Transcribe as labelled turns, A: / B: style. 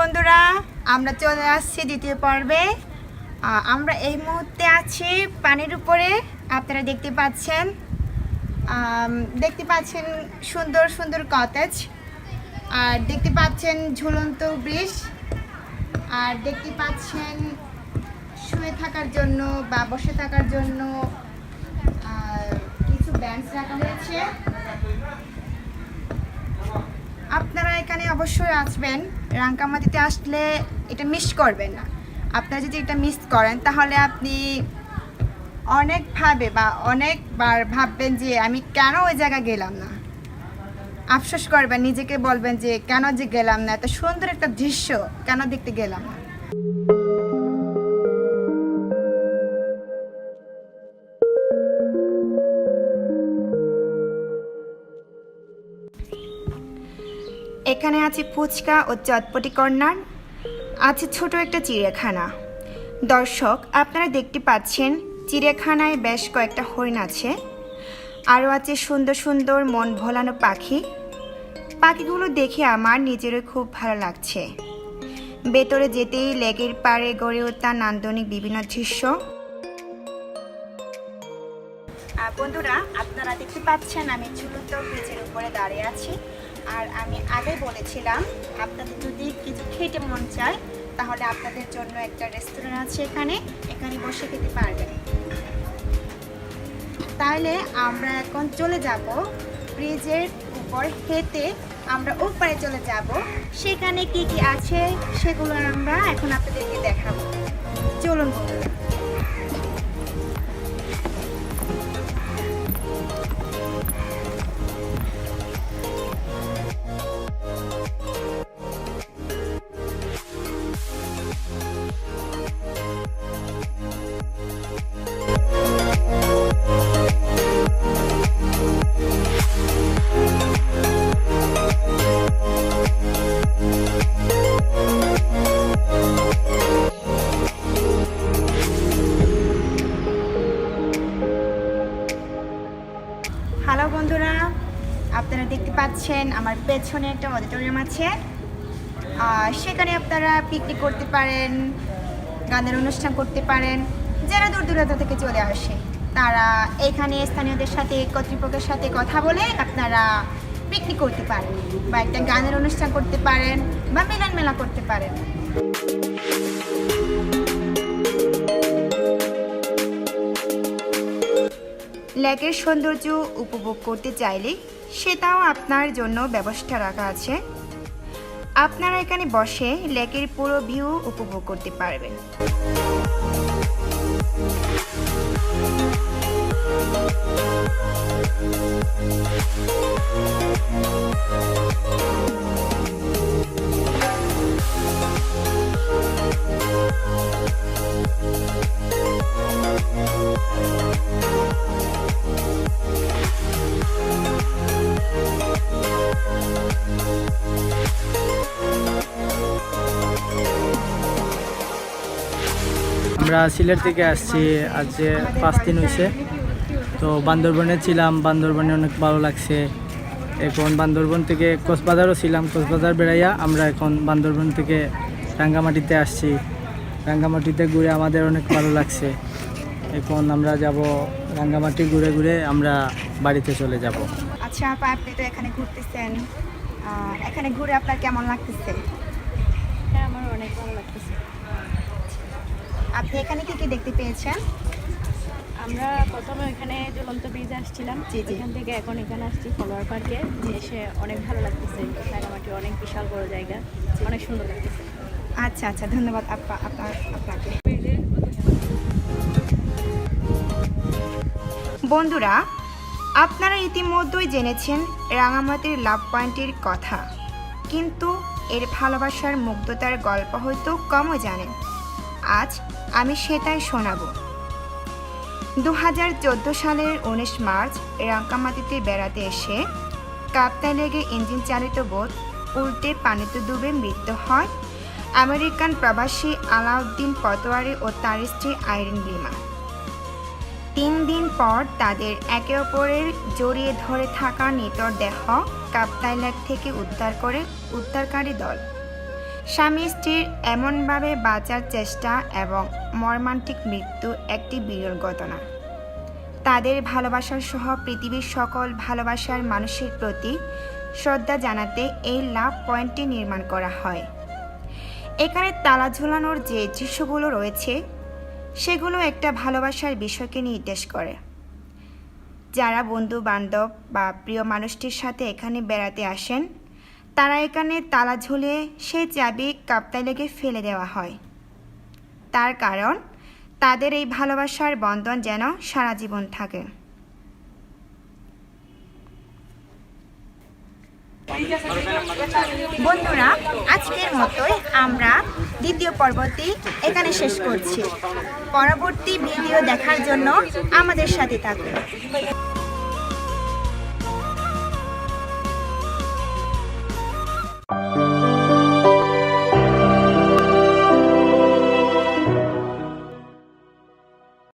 A: বন্ধুরা, আমরা চলে আসছি দ্বিতীয় পর্বে। আমরা এই মুহূর্তে আছি পানির উপরে, আপনারা দেখতে পাচ্ছেন। দেখতে পাচ্ছেন সুন্দর সুন্দর কটেজ আর দেখতে পাচ্ছেন ঝুলন্ত ব্রিজ। আর দেখতে পাচ্ছেন শুয়ে থাকার জন্য বা বসে থাকার জন্য কিছু ব্যাঞ্চ রাখা হয়েছে। আপনারা এখানে অবশ্যই আসবেন। রাঙ্কামাটিতে আসলে এটা মিস করবেন না। আপনারা যদি এটা মিস করেন, তাহলে আপনি অনেকভাবে বা অনেকবার ভাববেন যে আমি কেন ওই জায়গায় গেলাম না? আফসোস করবেন, নিজেকে বলবেন যে কেন যে গেলাম না? এত সুন্দর একটা দৃশ্য কেন দেখতে গেলাম না? এখানে আছে ফুচকা ও চটপটি কর্নার। আছে ছোট একটা চিড়িয়াখানা। দর্শক, আপনারা দেখতে পাচ্ছেন চিড়িয়াখানায় বেশ কয়েকটা হরিণ আছে। আরও আছে সুন্দর সুন্দর মন ভোলানো পাখি। পাখিগুলো দেখে আমার নিজেরও খুব ভালো লাগছে। ভেতরে যেতেই লেগের পাড়ে গড়ে ওঠা নান্দনিক বিভিন্ন দৃশ্য। বন্ধুরা, আপনারা দেখতে পাচ্ছেন আমি ঝুলন্ত ব্রিজের উপরে দাঁড়িয়ে আছি। আর আমি আগে বলেছিলাম, আপনাদের যদি কিছু খেতে মন চায়, তাহলে আপনাদের জন্য একটা রেস্টুরেন্ট আছে এখানে এখানে বসে খেতে পারবেন। তাহলে আমরা এখন চলে যাব, ব্রিজের উপর হেঁটে আমরা উপরে চলে যাব। সেখানে কি কি আছে, সেগুলো আমরা এখন আপনাদেরকে দেখাবো। চলুন বন্ধুরা। পাচ্ছেন আমার পেছনে একটা অডিটোরিয়াম আছে। আর সেখানে আপনারা পিকনিক করতে পারেন, গানের অনুষ্ঠান করতে পারেন, যারা দূর দূরান্ত থেকে চলে আসে। তারা এখানে স্থানীয়দের সাথে, কর্তৃপক্ষের সাথে কথা বলে আপনারা পিকনিক করতে পারেন বা একটা গানের অনুষ্ঠান করতে পারেন বা মিলন মেলা করতে পারেন। লেকের সৌন্দর্য উপভোগ করতে চাইলে সেটাও আপনার জন্য ব্যবস্থা রাখা আছে। আপনারা এখানে বসে লেকের পুরো ভিউ উপভোগ করতে পারবেন।
B: আমরা সিলেট থেকে আসছি আজ যে পাঁচ দিন হয়েছে তো বান্দরবনে ছিলাম বান্দরবনে অনেক ভালো লাগছে। এখন বান্দরবন থেকে কক্সবাজারও ছিলাম কক্সবাজার বেড়াইয়া আমরা এখন বান্দরবন থেকে রাঙ্গামাটিতে আসছি। রাঙ্গামাটিতে ঘুরে আমাদের অনেক ভালো লাগছে। এখন আমরা যাব রাঙ্গামাটি ঘুরে ঘুরে আমরা বাড়িতে চলে যাব।
A: আচ্ছা আপা আপনি তো এখানে ঘুরতেছেন। এখানে ঘুরে আপনার কেমন লাগতেছে?
C: হ্যাঁ আমার অনেক ভালো লাগতেছে।
A: আপনি এখানে কি কি দেখতে পেয়েছেন?
C: আমরা প্রথমে ওইখানে জ্বলন্ত ব্রিজে আসছিলাম। এখান থেকে এখন এখানে আসছি ফলোয়ার পার্কে এসে অনেক ভালো লাগতেছে। রাঙামাটি অনেক বিশাল বড় জায়গা। অনেক সুন্দর লাগতেছে।
A: আচ্ছা আচ্ছা ধন্যবাদ আপা আপনার আপনাকে। বন্ধুরা আপনারা ইতিমধ্যেই জেনেছেন রাঙামাটির লাভ পয়েন্টের কথা। কিন্তু এর ভালোবাসার মুগ্ধতার গল্প হয়তো কমও জানেন। আজ আমি সেটাই শোনাব। দু হাজার চোদ্দ সালের উনিশ মার্চ রাঙ্কামাটিতে বেড়াতে এসে কাপ্তায় লেগে ইঞ্জিন চালিত বোট উল্টে পানিতে ডুবে মৃত্যু হয় আমেরিকান প্রবাসী আলাউদ্দিন পতোয়ারি ও তার স্ত্রী আইরিন লিমা। তিন দিন পর তাদের একে অপরের জড়িয়ে ধরে থাকা নিতর দেহ কাপ্তাই থেকে উদ্ধার করে উদ্ধারকারী দল স্বামী স্ত্রীর এমনভাবে বাঁচার চেষ্টা এবং মর্মান্তিক মৃত্যু একটি বিরল ঘটনা। তাদের ভালোবাসার সহ পৃথিবীর সকল ভালোবাসার মানুষের প্রতি শ্রদ্ধা জানাতে এই লাভ পয়েন্টটি নির্মাণ করা হয়। এখানে তালা ঝুলানোর যে দৃশ্যগুলো রয়েছে, সেগুলো একটা ভালোবাসার বিষয়কে নির্দেশ করে। যারা বন্ধু বান্ধব বা প্রিয় মানুষটির সাথে এখানে বেড়াতে আসেন তারা এখানে তালা ঝুলে সেই চাবি কাপ্তায় লেগে ফেলে দেওয়া হয়। তার কারণ, তাদের এই ভালোবাসার বন্ধন যেন সারা জীবন থাকে। বন্ধুরা, আজকের মতোই আমরা দ্বিতীয় পর্বটি এখানে শেষ করছি। পরবর্তী ভিডিও দেখার জন্য আমাদের সাথে থাকুন।